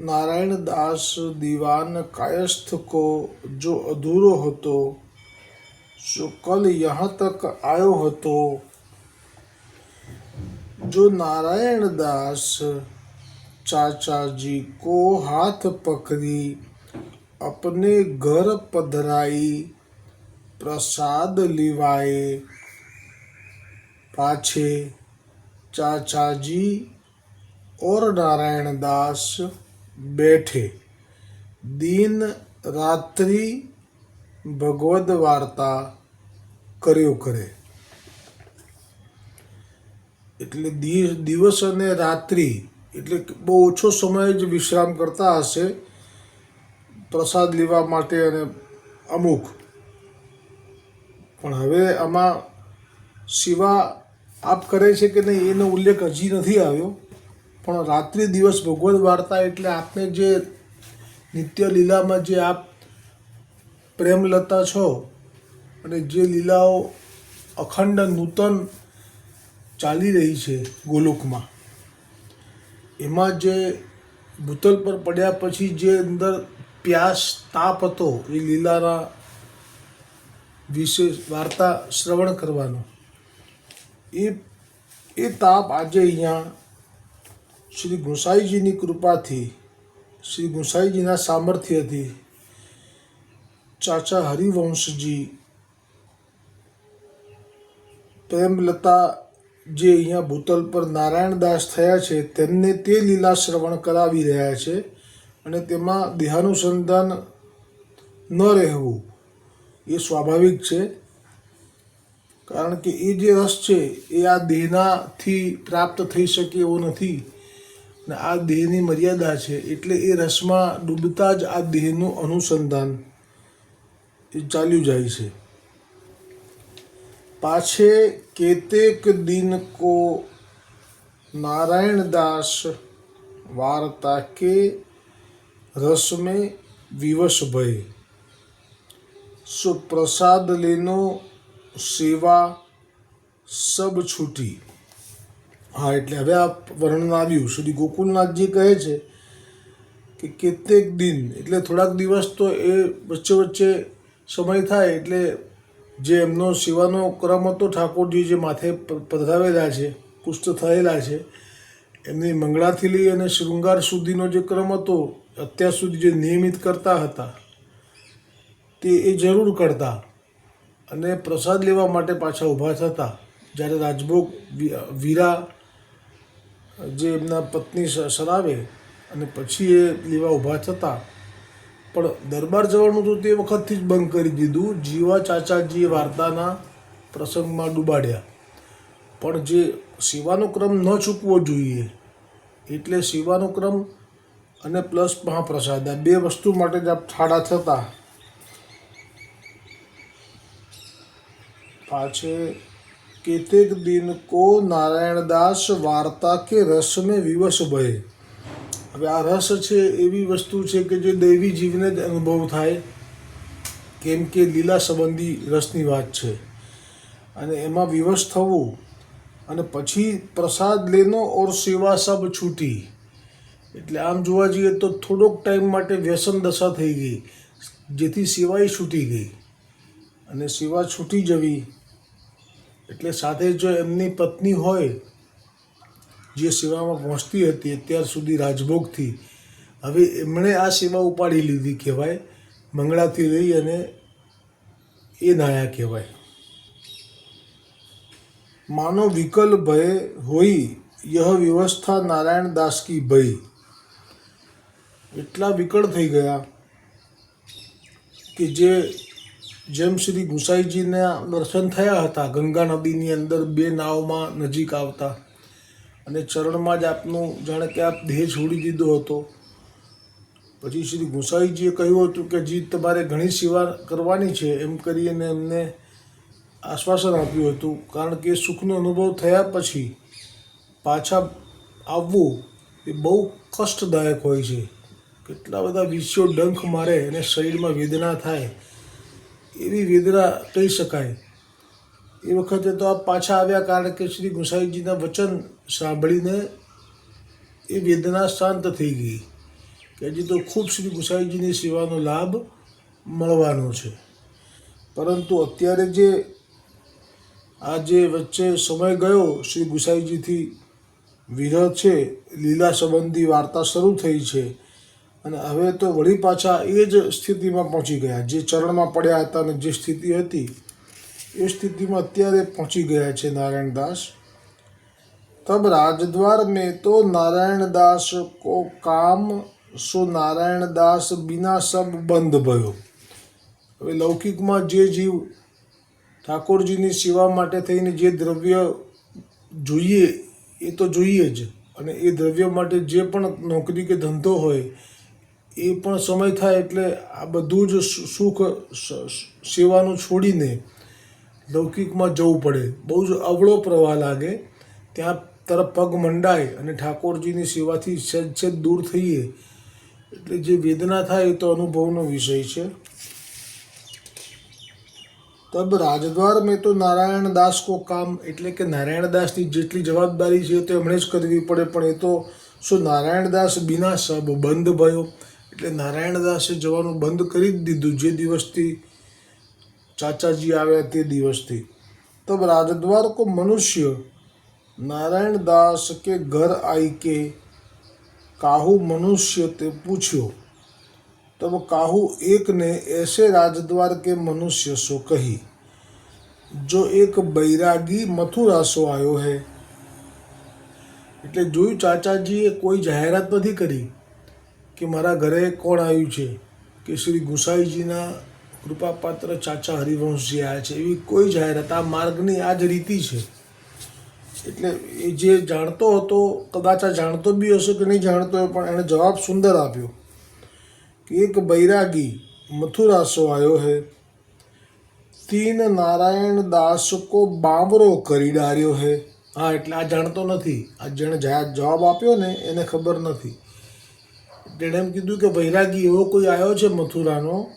नारायण दास दीवान कायस्थ को जो अधूरो होतो जो कल यहाँ तक आयो होतो जो नारायण दास चाचा जी को हाथ पकड़ी अपने घर पधराई प्रसाद लिवाए पाछे चाचा जी और नारायण दास બેઠે. દિન રાત્રિ ભગવદ વાર્તા કર્યો કરે. એટલે દિવસ અને રાત્રિ, એટલે બહુ ઓછો સમય જ વિશ્રામ કરતા હશે પ્રસાદ લેવા માટે અને અમુક. પણ હવે આમાં શિવા આપ કરે છે કે નહીં એનો ઉલ્લેખ હજી નથી આવ્યો. પણ રાત્રિ દિવસ ભગવદ્ વાર્તા એટલે આપને જે નિત્ય લીલામાં જે આપ પ્રેમલતા છો અને જે લીલાઓ અખંડ નૂતન ચાલી રહી છે ગોલોકમાં, એમાં જે ભૂતલ પર પડ્યા પછી જે અંદર પ્યાસ, તાપ હતો, એ લીલાના વિશે વાર્તા શ્રવણ કરવાનો. એ એ તાપ આજે અહીંયા શ્રી ગુસાઈજીની કૃપાથી, શ્રી ગુસાઈજીના સામર્થ્યથી ચાચા હરિવંશજી પ્રેમલતા જે અહીંયા ભૂતલ પર નારાયણદાસ થયા છે, તેમને તે લીલા શ્રવણ કરાવી રહ્યા છે અને તેમાં દેહાનુસંધાન ન રહેવું એ સ્વાભાવિક છે. કારણ કે એ જે રસ છે, એ આ દેહનાથી પ્રાપ્ત થઈ શકે એવો નથી. ને આ દેહની મર્યાદા છે એટલે એ રસમાં ડૂબતા જ આ દેહનું અનુસંધાન એ ચાલ્યું જાય છે. પાછે કેતેક દિન કો નારાયણદાસ વાર્તા કે રસમે વિવશ ભય. સુપ્રસાદ લેનો સેવા સબ છૂટી. હા, એટલે હવે આ વર્ણન આવ્યું. શ્રી ગોકુલનાથજી કહે છે કે કેટલેક દિન, એટલે થોડાક દિવસ તો એ વચ્ચે વચ્ચે સમય થાય, એટલે જે એમનો સેવાનો ક્રમ હતો ઠાકોરજી જે માથે પધરાવેલા છે, પુષ્ટ થયેલા છે, એમની મંગળાથી લઈ અને શૃંગાર સુધીનો જે ક્રમ હતો, અત્યાર સુધી જે નિયમિત કરતા હતા, તે એ જરૂર કરતા અને પ્રસાદ લેવા માટે પાછા ઊભા થતા. જ્યારે રાજભોગ વીરા જે એમના પત્ની સરાવે અને પછી એ લેવા ઊભા થતા. પણ દરબાર જવાનું તો તે વખતથી જ બંધ કરી દીધું. જીવા ચાચાજીએ વાર્તાના પ્રસંગમાં ડૂબાડ્યા. પણ જે સેવાનો ક્રમ ન ચૂકવો જોઈએ, એટલે સેવાનો ક્રમ અને પ્લસ મહાપ્રસાદ, આ બે વસ્તુ માટે જ આપ ઠાડા થતા. પાછે કેतेक દિન કો નારાયણદાસ વાર્તા કે રસમે વિવશ ભય. હવે આ રસ છે એવી વસ્તુ છે કે જે દૈવી જીવને જ અનુભવ થાય, કેમ કે લીલા સંબંધી રસની વાત છે. અને એમાં વિવશ થવું અને પછી પ્રસાદ લેનો ઓર સેવા સબ છૂટી. એટલે આમ જોવા જઈએ તો થોડોક ટાઈમ માટે વ્યસન દશા થઈ ગઈ, જેથી સેવાય છૂટી ગઈ. અને સેવા છૂટી જવી એટલે સાથે જો એમની પત્ની હોય, જે સેવામાં પહોંચતી હતી અત્યાર સુધી રાજભોગથી, હવે એમણે આ સેવા ઉપાડી લીધી કહેવાય, મંગળાથી લઈ અને એ નાયા કહેવાય. માનો વિકલ ભય હોઈ યહ વ્યવસ્થા નારાયણ દાસ કી ભય. એટલા વિકળ થઈ ગયા કે જે જેમ શ્રી ગુસાઈજીના દર્શન થયા હતા, ગંગા નદીની અંદર બે નાવમાં નજીક આવતા. અને ચરણમાં જ આપનું, જાણે કે આપ દેહ છોડી દીધો હતો. પછી શ્રી ગુસાઈજીએ કહ્યું હતું કે, જીત તમારે ઘણી સેવા કરવાની છે. એમ કરીને એમને આશ્વાસન આપ્યું હતું. કારણ કે સુખનો અનુભવ થયા પછી પાછા આવવું એ બહુ કષ્ટદાયક હોય છે. કેટલા બધા વિષયો ડંખ મારે અને શરીરમાં વેદના થાય. એવી વેદના કહી શકાય. એ વખતે તો આ પાછા આવ્યા કારણ કે શ્રી ગોસાઈજીના વચન સાંભળીને એ વેદના શાંત થઈ ગઈ કે હજી તો ખૂબ શ્રી ગુસાઈજીની સેવાનો લાભ મળવાનો છે. પરંતુ અત્યારે જે આ જે વચ્ચે સમય ગયો, શ્રી ગુસાઈજીથી વિરહ છે, લીલા સંબંધી વાર્તા શરૂ થઈ છે. અને હવે તો વળી પાછા એ જ સ્થિતિમાં પહોંચી ગયા. જે ચરણમાં પડ્યા હતા અને જે સ્થિતિ હતી, એ સ્થિતિમાં અત્યારે પહોંચી ગયા છે નારાયણદાસ તબ રાજદ્વાર મેં તો નારાયણદાસ કો કામ, સો નારાયણદાસ બિના સબ બંધ ભયો. હવે લૌકિકમાં જે જીવ ઠાકોરજીની સેવા માટે થઈને જે દ્રવ્ય જોઈએ, એ તો જોઈએ જ. અને એ દ્રવ્ય માટે જે પણ નોકરી કે ધંધો હોય એ પણ સમય થાય એટલે આ બધું જ સુખ સેવાનું છોડીને લૌકિકમાં જવું પડે. બહુ જ અવળો પ્રવાહ લાગે. ત્યાં તરફ પગ મંડાય અને ઠાકોરજીની સેવાથી છેદ દૂર થઈએ. એટલે જે વેદના થાય એ તો અનુભવનો વિષય છે. તબ રાજદ્વાર મેં તો નારાયણ દાસ કો કામ, એટલે કે નારાયણ દાસની જેટલી જવાબદારી છે તે એમણે જ કરવી પડે, પણ એ તો શું નારાયણ દાસ બિના સબ બંધ ભયો? એટલે નારાયણદાસે જવાનું બંધ કરી જ દીધું જે દિવસથી ચાચાજી આવ્યા તે દિવસથી. તબ રાજદ્વાર કો મનુષ્ય નારાયણદાસ કે ઘર આઈ કે કાહુ મનુષ્ય તે પૂછ્યો. તબ કાહુ એકને એસે રાજદ્વાર કે મનુષ્ય સો કહી. જો એક બૈરાગી મથુરા સો આવ્યો હે. એટલે જોયું ચાચાજીએ કોઈ જાહેરાત નથી કરી. કે મારા ઘરે કોણ આવ્યું છે? કે શ્રી ગુસાઈજીના કૃપાપાત્ર ચાચા હરિવંશજી આવ્યા છે. એવી કોઈ જાહેરાત આ માર્ગની આ જ રીતિ છે. એટલે એ જે જાણતો હતો, કદાચ આ જાણતો બી હશે કે નહીં જાણતો હોય, પણ એણે જવાબ સુંદર આપ્યો. કે એક બૈરાગી મથુરા સો આવ્યો હે. તીન નારાયણ દાસ કો બાંબરો કરી ડાર્યો હે. હા, એટલે આ જાણતો નથી. આ જેણે જવાબ આપ્યો ને, એને ખબર નથી. તેણે એમ કીધું કે વૈરાગી એવો કોઈ આવ્યો છે મથુરાનો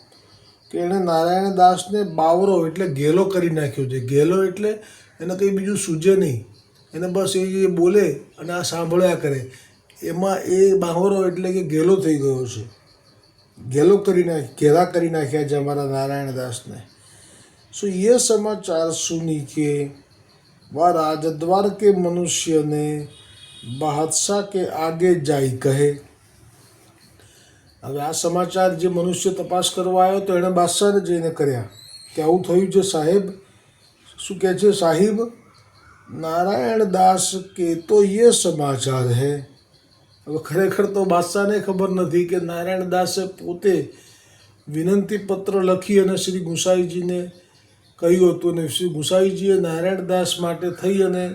કે એણે નારાયણ દાસને બાવરો એટલે ઘેલો કરી નાખ્યો છે. ઘેલો એટલે એને કંઈ બીજું સૂજે નહીં. એને બસ એ બોલે અને આ સાંભળ્યા કરે. એમાં એ બાવરો એટલે કે ઘેલો થઈ ગયો છે. ઘેલો કરી નાખ ઘેલા કરી નાખ્યા છે અમારા નારાયણ દાસને. સો એ સમાચાર સુની કે વા રાજદ્વાર કે મનુષ્યને બાદશાહ કે આગે જાય કહે. હવે આ સમાચાર જે મનુષ્ય તપાસ કરવા આવ્યો તો એણે બાદશાહને જઈને કર્યા કે આવું થયું છે સાહેબ. શું કહે છે? સાહિબ, નારાયણ દાસ કે તો એ સમાચાર હે. હવે ખરેખર તો બાદશાહને ખબર નથી કે નારાયણ દાસે પોતે વિનંતી પત્ર લખી અને શ્રી ગુસાઈજીને કહ્યું હતું અને શ્રી ગુસાઈજીએ નારાયણ દાસ માટે થઈ અને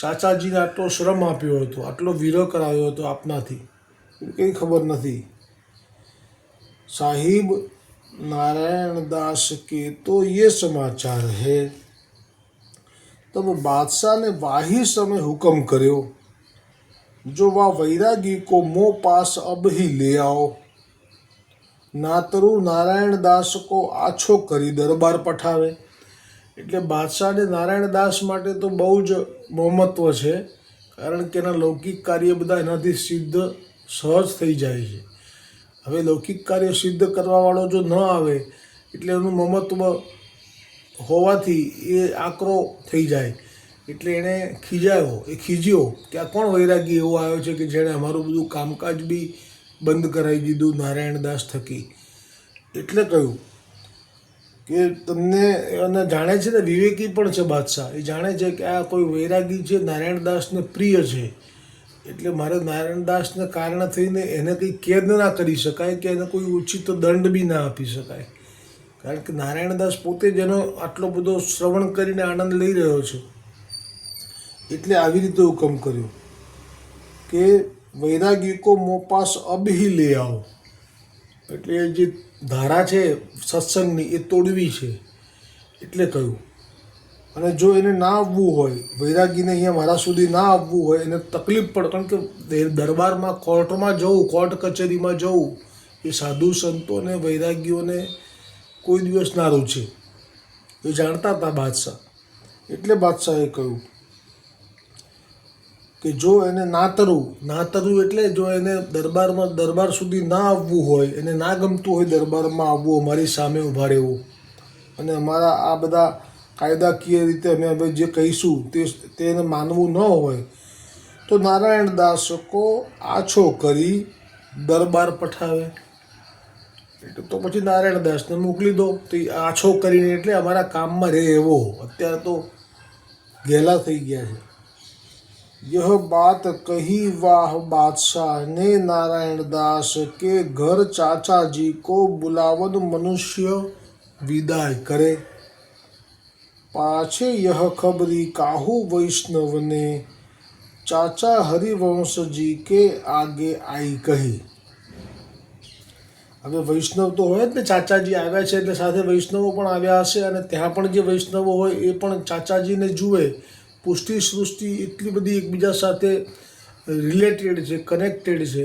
ચાચાજીને આટલો શ્રમ આપ્યો હતો, આટલો વિરહ કરાવ્યો હતો આપનાથી. કંઈ ખબર નથી. સાહિબ नारायण दास के तो ये समाचार है तब बादशाह ने वाही समय हुक्म કર્યો जो वह वैरागी को मोह पास अब ही ले आओ નાતરુ નારાયણ દાસ કો આછો કરી દરબાર પઠાવે એટલે બાદશાહને નારાયણ દાસ માટે તો બહુ જ મહત્વ છે કારણ કે એના લૌકિક કાર્ય બધા એનાથી સિદ્ધ સહજ થઈ જાય છે હવે લૌકિક કાર્ય સિદ્ધ કરવાવાળો જો ન આવે, એટલે એનું મમત્વ હોવાથી એ આકરો થઈ જાય. એટલે એણે ખીજાયો, એ ખીજ્યો કે આ કોણ વૈરાગી એવો આવ્યો છે કે જેણે અમારું બધું કામકાજ બી બંધ કરાવી દીધું, નારાયણદાસ થકી. એટલે કહ્યું કે તમને અને જાણે છે ને વિવેકી પણ છે બાદશાહ. એ જાણે છે કે આ કોઈ વૈરાગી છે, નારાયણદાસને પ્રિય છે. એટલે મારે નારાયણદાસને કારણે થઈને એને કંઈ કેદ ના કરી શકાય કે એને કોઈ ઉચિત દંડ બી ના આપી શકાય. કારણ કે નારાયણદાસ પોતે જ એનો આટલો બધો શ્રવણ કરીને આનંદ લઈ રહ્યો છે. એટલે આવી રીતે હુકમ કર્યો કે વૈરાગિકો મોપાસ અબહી લઈ આવો. એટલે જે ધારા છે, સત્સંગની, એ તોડવી છે. એટલે કહ્યું અને જો એને ના આવવું હોય, વૈરાગીને અહીંયા મારા સુધી ના આવવું હોય, એને તકલીફ પડે, કારણ કે દરબારમાં, કોર્ટમાં જવું, કોર્ટ કચેરીમાં જવું, એ સાધુ સંતોને, વૈરાગીઓને કોઈ દિવસ ના રૂચે. એ જાણતા હતા બાદશાહ. એટલે બાદશાહે કહ્યું કે જો એને ના તરવું ના તરવું એટલે જો એને દરબારમાં, દરબાર સુધી ના આવવું હોય, એને ના ગમતું હોય દરબારમાં આવવું, અમારી સામે ઊભા રહેવું. અને અમારા આ બધા કાયદાકીય રીતે અમે હવે જે કહીશું તે તેને માનવું ન હોય, તો નારાયણ દાસકો આછો કરી દરબાર પઠાવે. એટલે તો પછી નારાયણ દાસને મોકલી દો. તો આછો કરીને એટલે અમારા કામમાં રહે એવો. અત્યારે તો ઘેલા થઈ ગયા છે. યહ બાત કહી વાહ બાદશાહ ને નારાયણ દાસ કે ઘર ચાચાજી કો બુલાવન મનુષ્ય વિદાય કરે. પાછે યહ ખબરી કાહુ વૈષ્ણવને, ચાચા હરિવંશજી કે આગે આઈ કહી. હવે વૈષ્ણવ તો હોય જ ને, ચાચાજી આવ્યા છે એટલે સાથે વૈષ્ણવો પણ આવ્યા હશે અને ત્યાં પણ જે વૈષ્ણવો હોય એ પણ ચાચાજીને જુએ. પુષ્ટિ સૃષ્ટિ એટલી બધી એકબીજા સાથે રિલેટેડ છે કનેક્ટેડ છે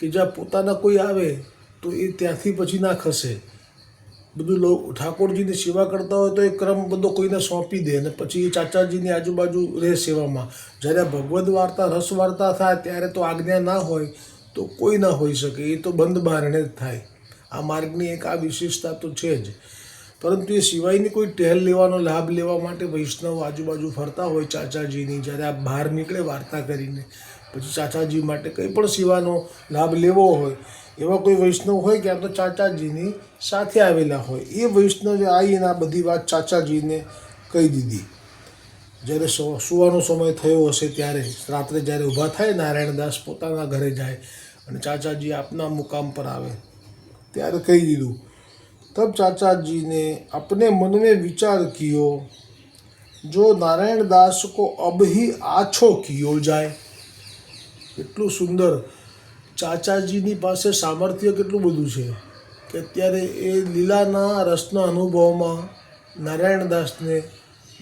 કે જ્યાં પોતાના કોઈ આવે તો એ ત્યાંથી પછી ના ખસે. બધું લો ઠાકોરજીની સેવા કરતા હોય તો એ ક્રમ બધો કોઈને સોંપી દે અને પછી એ ચાચાજીની આજુબાજુ રહે સેવામાં. જ્યારે ભગવદ્ વાર્તા, રસ વાર્તા થાય ત્યારે તો આજ્ઞા ના હોય તો કોઈ ના હોઈ શકે. એ તો બંધ બારણે જ થાય. આ માર્ગની એક આ વિશેષતા તો છે જ. પરંતુ એ સિવાયની કોઈ ટહેલ લેવાનો, લાભ લેવા માટે વૈષ્ણવ આજુબાજુ ફરતા હોય ચાચાજીની, જ્યારે આ બહાર નીકળે વાર્તા કરીને. પછી ચાચાજી માટે કંઈ પણ સેવાનો લાભ લેવો હોય એવા કોઈ વૈષ્ણવ હોય કે આમ તો ચાચાજીની સાથે આવેલા હોય. એ વૈષ્ણવે આવીને આ બધી વાત ચાચાજીને કહી દીધી. જ્યારે સુવાનો સમય થયો હશે ત્યારે, રાત્રે જ્યારે ઊભા થાય, નારાયણદાસ પોતાના ઘરે જાય અને ચાચાજી આપના મુકામ પર આવે. ત્યારે કહી દીધું, તબ ચાચાજીને આપને મન વિચાર કયો, જો નારાયણદાસ કો અબહી આછો કયો જાય. એટલું સુંદર ચાચાજીની પાસે સામર્થ્ય કેટલું બધું છે? કે અત્યારે એ લીલાના રસના અનુભવમાં નારાયણ દાસને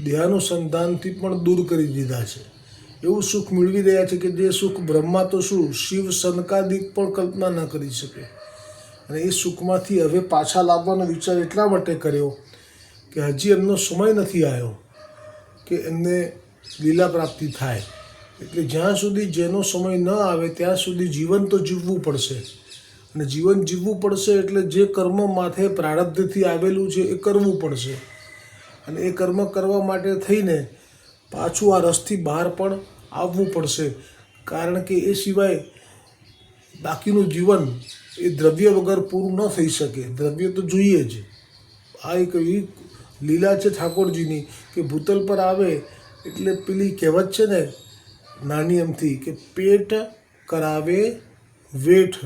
દેહાનુસંધાનથી પણ દૂર કરી દીધા છે. એવું સુખ મેળવી રહ્યા છે કે જે સુખ બ્રહ્મા તો શું શિવ સનકાદિક પણ કલ્પના ન કરી શકે. અને એ સુખમાંથી હવે પાછા લાવવાનો વિચાર એટલા માટે કર્યો કે હજી એમનો સમય નથી આવ્યો કે એમને લીલા પ્રાપ્તિ થાય. એટલે જ્યાં સુધી જેનો સમય ન આવે, ત્યાં સુધી જીવન તો જીવવું પડશે. અને જીવન જીવવું પડશે એટલે જે કર્મ માથે પ્રારબ્ધથી આવેલું છે, એ કરવું પડશે. અને એ કર્મ કરવા માટે થઈને પાછું આ રસથી બહાર પણ આવવું પડશે. કારણ કે એ સિવાય બાકીનું જીવન એ દ્રવ્ય વગર પૂરું ન થઈ શકે. દ્રવ્ય તો જોઈએ જ. આ એક એવી લીલા છે ઠાકોરજીની કે ભૂતલ પર આવે એટલે પેલી કહેવત છે ને નાની એમથી કે પેટ કરાવે વેઠ.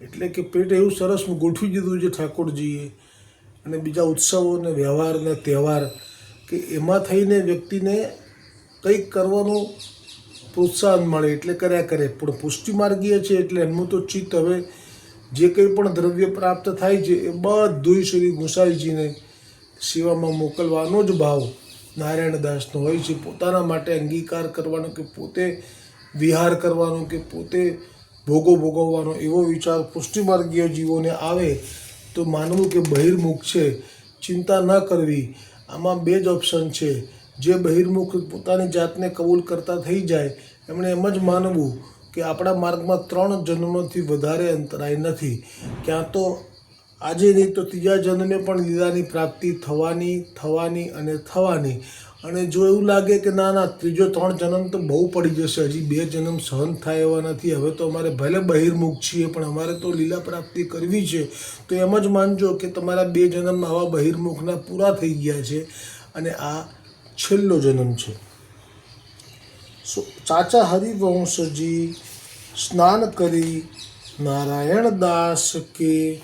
એટલે કે પેટ એવું સરસ ગોઠવી દીધું છે ઠાકોરજીએ. અને બીજા ઉત્સવો અને વ્યવહાર અને તહેવાર કે એમાં થઈને વ્યક્તિને કંઈક કરવાનું પ્રોત્સાહન મળે એટલે કર્યા કરે. પણ પુષ્ટિ માર્ગીય છે એટલે એમનું તો ચિત્ત હવે જે કંઈ પણ દ્રવ્ય પ્રાપ્ત થાય છે એ બધું શ્રી ગુસાઈજીને સેવામાં મોકલવાનો જ ભાવ નારાયણ દાસનો હોય છે, પોતાના માટે અંગીકાર કરવાનો કે પોતે વિહાર કરવાનો કે પોતે ભોગો ભોગવવાનો એવો વિચાર પુષ્ટિમાર્ગીય જીવોને આવે, તો માનવું કે બહિર્મુખ છે, ચિંતા ન કરવી. આમાં બે જ ઓપ્શન છે. જે બહિર્મુખ પોતાની જાતને કબૂલ કરતા થઈ જાય, એમણે એમ જ માનવું કે આપણા માર્ગમાં ત્રણ જન્મથી વધારે અંતરાય નથી. ક્યાં તો આજે નહીં તો ત્રીજા જન્મે પણ લીલાની પ્રાપ્તિ થવાની થવાની અને થવાની. અને જો એવું લાગે કે ના ના, ત્રીજો ત્રણ જન્મ તો બહુ પડી જશે. હજી બે જન્મ સહન થાય એવા નથી. હવે તો અમારે ભલે બહિર્મુખ છીએ, પણ અમારે તો લીલા પ્રાપ્તિ કરવી છે. તો એમ જ માનજો કે તમારા બે જન્મ આવા બહિર્મુખના પૂરા થઈ ગયા છે અને આ છેલ્લો જન્મ છે. સો, ચાચા હરિવંશજી સ્નાન કરી નારાયણ દાસ के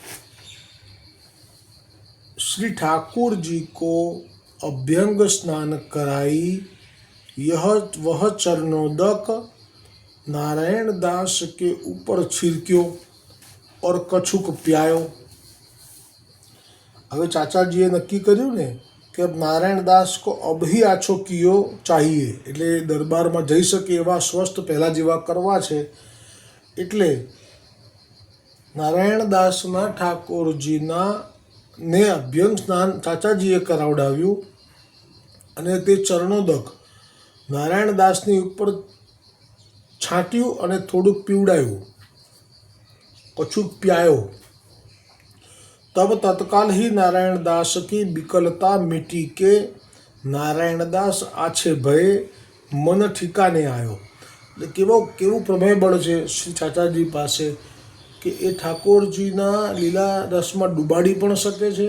श्री ठाकुर जी को अभ्यंग स्नान कराई यह वह चरणोदक नारायण दास के ऊपर छिड़क्यो और कछुक प्यायो હવે ચાચાજીએ નક્કી કર્યું ને કે અબ નારાયણ દાસ કો અબ હી આછો કિયો ચાહીએ એટલે દરબારમાં જઈ શકે એવા સ્વસ્થ પહેલાં જેવા કરવા છે એટલે નારાયણ દાસના ઠાકોરજીના ને અભ્યંગ સ્નાન ચાચાજીએ કરાવડાવ્યું અને તે ચરણોદક. નારાયણદાસની ઉપર છાંટ્યું અને થોડુંક પીવડાયું. કછું પ્યાયો. તબ તત્કાલ હિ નારાયણદાસ કી બિકલતા મીટી કે, નારાયણદાસ આછે ભયે, મન ઠીકાને આવ્યો એટલે કેવો કેવું પ્રમેય બળ છે શ્રી ચાચાજી પાસે? કે એ ઠાકોરજીના લીલા રસમાં ડૂબાડી પણ શકે છે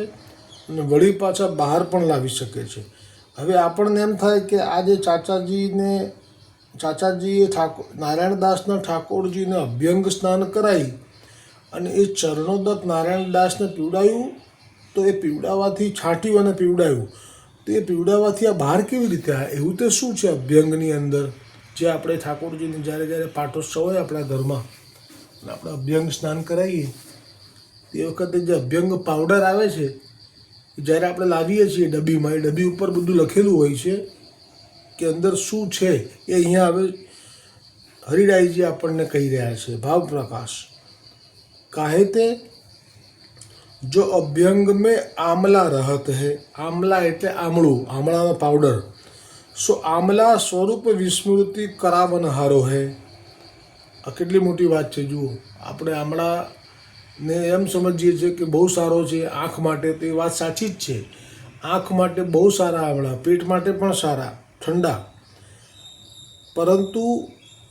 અને વળી પાછા બહાર પણ લાવી શકે છે. હવે આપણને એમ થાય કે આજે ચાચાજીને, ચાચાજીએ ઠાકોર નારાયણદાસના ઠાકોરજીને અભ્યંગ સ્નાન કરાવી અને એ ચરણોદક નારાયણદાસને પીવડાયું, તો એ પીવડાવવાથી છાંટ્યું અને પીવડાયું. તો એ પીવડાવવાથી આ બહાર કેવી રીતે આ એવું તો શું છે અભ્યંગની અંદર? જે આપણે ઠાકોરજીને જ્યારે જ્યારે પાટોત્સવ હોય આપણા ઘરમાં. એટલે આપણે અભ્યંગ સ્નાન કરાવીએ. તે વખતે જે અભ્યંગ પાવડર આવે છે જ્યારે આપણે લાવીએ છીએ ડબ્બીમાં, એ ડબ્બી ઉપર બધું લખેલું હોય છે કે અંદર શું છે, એ અહીંયા આવે હરિડાઈજી આપણને કહી રહ્યા છે. ભાવ પ્રકાશ. કાહે તે? જો અભ્યંગ મેં આમલા રહત હે, આમલા એટલે આમળું, આમળાનો પાવડર સો આમલા સ્વરૂપ વિસ્મૃતિ કરાવનહારો હે. આ કેટલી મોટી વાત છે જુઓ આપણે આમળાને એમ સમજીએ છીએ કે બહુ સારો છે આંખ માટે તો એ વાત સાચી જ છે આંખ માટે બહુ સારા આમળા પેટ માટે પણ સારા ઠંડા પરંતુ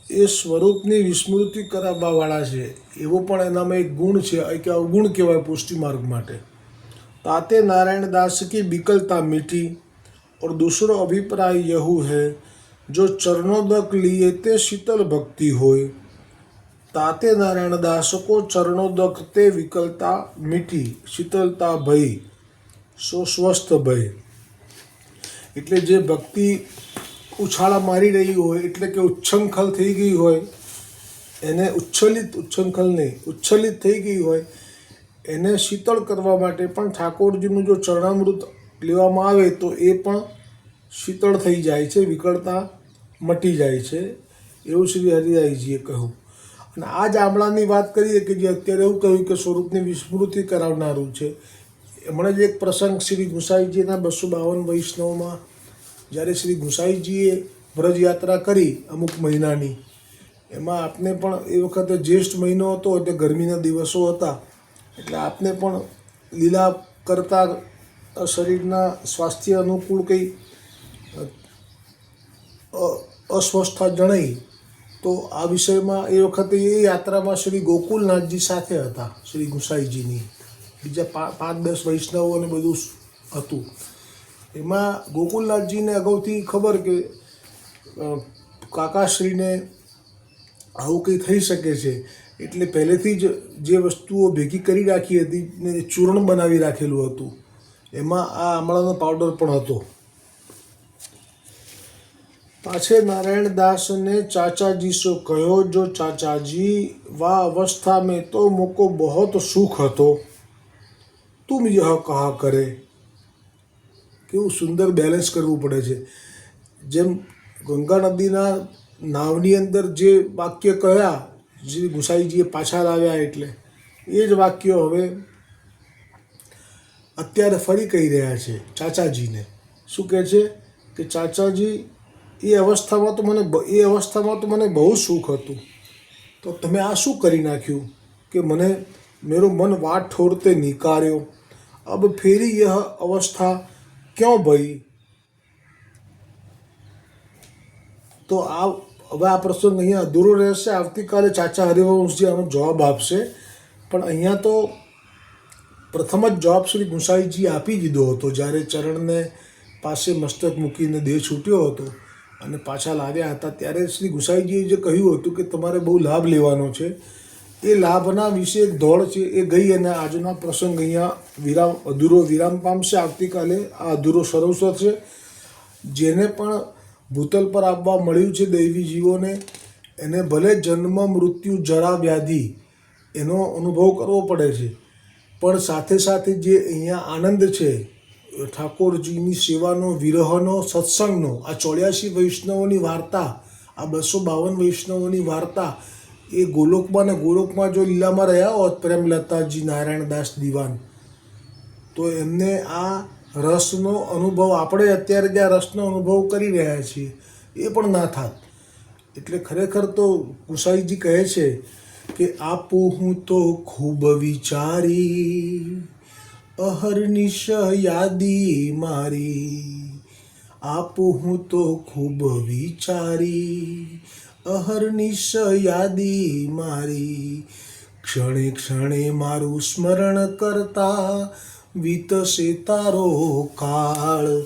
એ સ્વરૂપની વિસ્મૃતિ કરાવવાવાળા છે એવો પણ એનામાં એક ગુણ છે એક અવગુણ કહેવાય પુષ્ટિ માર્ગ માટે ताते नारायण दास की विकलता मिटी और दूसरो अभिप्राय यहू है जो चरणोदक लिए ते शीतल भक्ति होय તાતે નારાયણ દાસકો ચરણોદક તે વિકલતા મીઠી, શીતલતા ભય સો સ્વસ્થ ભય એટલે જે ભક્તિ ઉછાળા મારી રહી હોય, એટલે કે ઉચ્છંખલ થઈ ગઈ હોય, એને ઉચ્છલિત ઉચ્છંખલ નહીં, ઉચ્છલિત થઈ ગઈ હોય, એને શીતળ કરવા માટે પણ ઠાકોરજીનું જો ચરણામૃત લેવામાં આવે, તો એ પણ શીતળ થઈ જાય છે, વિકળતા મટી જાય છે. એવું શ્રી હરિરાયજીએ કહ્યું. અને આ જ આમળાની વાત કરીએ કે જે અત્યારે એવું કહ્યું કે સ્વરૂપની વિસ્મૃતિ કરાવનારું છે. હમણાં જ એક પ્રસંગ શ્રી ગુસાઈજીના બસો બાવન વૈષ્ણવમાં જ્યારે શ્રી ગુસાઈજીએ વ્રજયાત્રા કરી અમુક મહિનાની, એમાં આપને પણ એ વખતે જ્યેષ્ઠ મહિનો હતો એટલે ગરમીના દિવસો હતા. એટલે આપને પણ લીલા કરતાં શરીરના સ્વાસ્થ્ય અનુકૂળ કંઈ અસ્વસ્થતા જણાઈ. તો આ વિષયમાં એ વખતે એ યાત્રામાં શ્રી ગોકુલનાથજી સાથે હતા, શ્રી ગુસાઈજીની. બીજા પાંચ, દસ વૈષ્ણવો અને બધું હતું. એમાં ગોકુલનાથજીને અગાઉથી ખબર કે કાકાશ્રીને આવું કંઈ થઈ શકે છે, એટલે પહેલેથી જ જે વસ્તુઓ ભેગી કરી રાખી હતી ને ચૂર્ણ બનાવી રાખેલું હતું, એમાં આ આમળાનો પાવડર પણ હતો. પાછે નારાયણ दास ने चाचा जी से कहो जो चाचा जी वह अवस्था में तो मुको बहुत सुख હતો તુમ यह कहा करे કેવું સુંદર બેલેન્સ કરવું પડે છે જેમ ગંગા નદીના નાવની અંદર જે વાક્ય કહ્યા જે ગુસાઈજીએ પાછા લાવ્યા એટલે એ જ વાક્યો હવે અત્યારે ફરી કહી રહ્યા છે ચાચાજીને શું કહે છે કે ચાચાજી એ અવસ્થામાં તો મને એ અવસ્થામાં તો મને બહુ સુખ હતું. તો તમે આ શું કરી નાખ્યું? કે મને, મેરું મન વાત ઠોરતે નિકાર્યો અબ ફેરી યહ અવસ્થા ક્યો ભઈ? તો આ, હવે આ પ્રસંગ અહીંયા અધૂરો રહેશે. આવતીકાલે ચાચા હરિવંશજી આનો જવાબ આપશે. પણ અહીંયા તો પ્રથમ જ જવાબ શ્રી ગુંસાઈજી આપી દીધો હતો. જ્યારે ચરણને પાસે મસ્તક મૂકીને દેહ છૂટ્યો હતો. અને પાછા લાવ્યા હતા ત્યારે શ્રી ગુસાઈજીએ જે કહ્યું હતું કે તમારે બહુ લાભ લેવાનો છે, એ લાભના વિશે એક દોડ છે, એ ગઈ અને આજનો પ્રસંગ અહીંયા વિરામ, અધૂરો વિરામ પામશે. આવતીકાલે આ અધૂરો શરૂ છે, જેને પણ ભૂતલ પર આવવા મળ્યું છે દૈવી જીવોને, એને ભલે જન્મ, મૃત્યુ, જરા, વ્યાધિ, એનો અનુભવ કરવો પડે છે, પણ સાથે સાથે જે અહીંયા આનંદ છે ઠાકોરજીની સેવાનો, વિરહનો, સત્સંગનો, આ ચોર્યાસી વૈષ્ણવોની વાર્તા, આ બસો બાવન વૈષ્ણવોની વાર્તા, એ ગોલોકમાં ને ગોલોકમાં જો લીલામાં રહ્યા હોત પ્રેમલતાજી નારાયણદાસ દિવાન, તો એમને આ રસનો અનુભવ, આપણે અત્યારે જે રસનો અનુભવ કરી રહ્યા છીએ, એ પણ ના થાત. એટલે ખરેખર તો ગુસાઈજી કહે છે કે, આપું હું તો ખૂબ વિચારી અહર્નિશ યાદી મારી, આપું હું તો ખૂબ વિચારી. અહર્નિશ યાદી મારી, ક્ષણે ક્ષણે મારું સ્મરણ કરતા વીતશે તારો કાળ.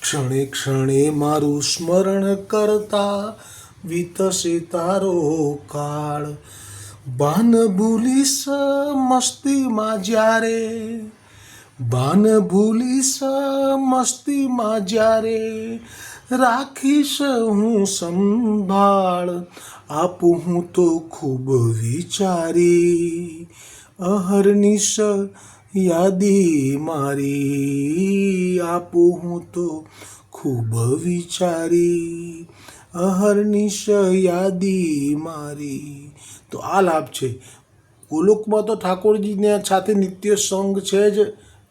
ક્ષણે ક્ષણે મારું સ્મરણ કરતા વીતશે તારો કાળ. બાન ભૂલીશ મસ્તીમાં જ્યારે ભાન ભૂલીશ મસ્તીમાં જ્યારે રાખીશ હું સંભાળ, આપું હું તો ખૂબ વિચારી, અહર્નિશ યાદી મારી, આપું હું તો ખૂબ વિચારી, અહર્નિશ યાદી મારી. તો આ લાભ છે. ગોલોકમાં તો ઠાકોરજીને સાથે નિત્ય સંગ છે જ.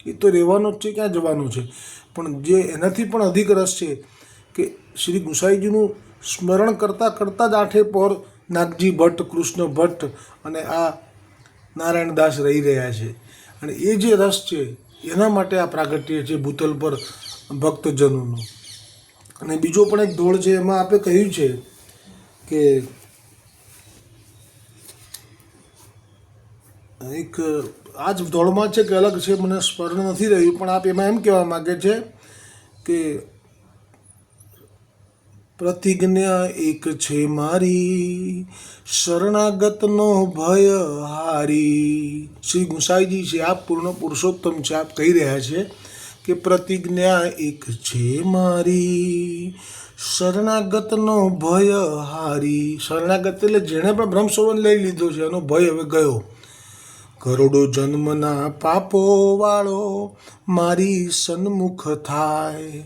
એ તો રહેવાનો જ છે ક્યાં જવાનો છે. પણ જે એનાથી પણ અધિક રસ છે કે શ્રી ગુસાઈજીનું સ્મરણ કરતાં કરતાં જ આઠે પર નાગજી ભટ્ટ, કૃષ્ણ ભટ્ટ અને આ નારાયણદાસ રહી રહ્યા છે. અને એ જે રસ છે, એના માટે આ પ્રાગટ્ય છે ભૂતલ પર ભક્તજનોનું. અને બીજો પણ એક ધોળ છે, એમાં આપણે કહ્યું છે કે એક આ જ ધોળમાં છે કે અલગ છે, મને સ્મરણ નથી રહ્યું, પણ આપ એમાં એમ કહેવા માગે છે કે પ્રતિજ્ઞા એક છે મારી, શરણાગતનો ભય હારી. શ્રી ગુસાઈજી છે, આપ પૂર્ણ પુરુષોત્તમ છે, આપ કહી રહ્યા છે કે પ્રતિજ્ઞા એક છે મારી, શરણાગતનો ભય હારી. શરણાગત એટલે જેણે પણ બ્રહ્મસોવન લઈ લીધો છે, એનો ભય હવે ગયો. કરોડો જન્મના પાપો વાળો મારી સન્મુખ થાય.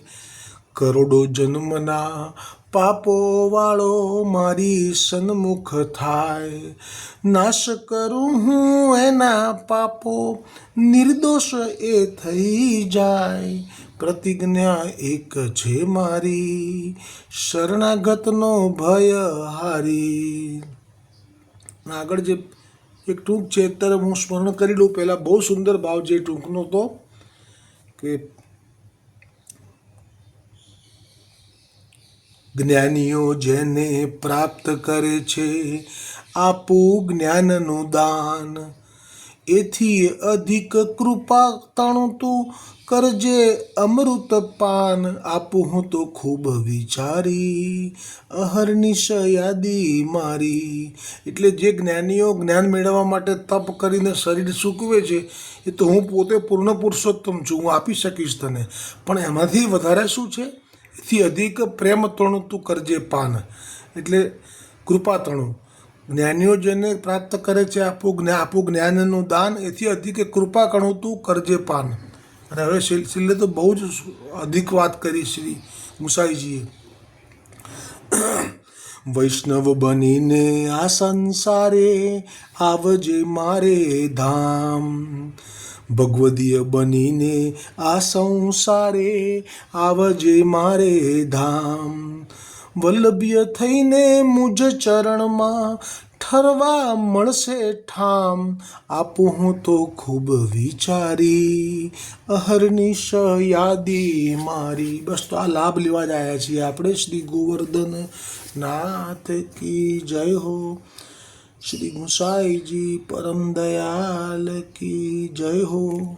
કરોડો જન્મના પાપો વાળો મારી સન્મુખ થાય. નાશ કરું હું એના પાપો, નિર્દોષ એ થઈ જાય. પ્રતિજ્ઞા એક છે મારી, શરણાગતનો ભય હારી. આગળ જે એક ટૂંક છે અત્યારે હું સ્મરણ કરી લઉં. પહેલાં બહુ સુંદર ભાવ જે ટૂંકનો તો કે જ્ઞાનીઓ જેને પ્રાપ્ત કરે છે, આપું જ્ઞાનનું દાન. એથી અધિક કૃપા તાણું તું કરજે, અમૃત પાન આપું હું તો ખૂબ વિચારી. અહર્નિશ યાદી મારી. એટલે જે જ્ઞાનીઓ જ્ઞાન મેળવવા માટે તપ કરીને શરીર સૂકવે છે, એ તો હું પોતે પૂર્ણ પુરુષોત્તમ છું, હું આપી શકીશ તને. પણ એમાંથી વધારે શું છે? એથી અધિક પ્રેમ તણું તું કરજે પાન. એટલે કૃપા તણું. જ્ઞાનીઓ જેને પ્રાપ્ત કરે છે આપું જ્ઞાન આપું જ્ઞાનનું દાન, એથી અધિક કૃપા કણું તું કરજે પાન. અને હવે છેલ્લે તો બહુ જ અધિક વાત કરી શ્રી મુસાઈજીએ. વૈષ્ણવ બનીને આ સંસારે આવજે મારે ધામ. ભગવદીય બનીને આ સંસારે આવજે મારે ધામ. વલ્લભ્ય થઈને મુજ ચરણમાં ઠરવા મળશે ઠામ. આપું હું તો ખૂબ વિચારી અહર્નિશ યાદી મારી. બસ તો આ લાભ લેવા જ આવ્યા છીએ આપણે. શ્રી ગોવર્ધન નાથ કી જય હો. શ્રી ગુસાઈજી પરમ દયાલ કી જય હો.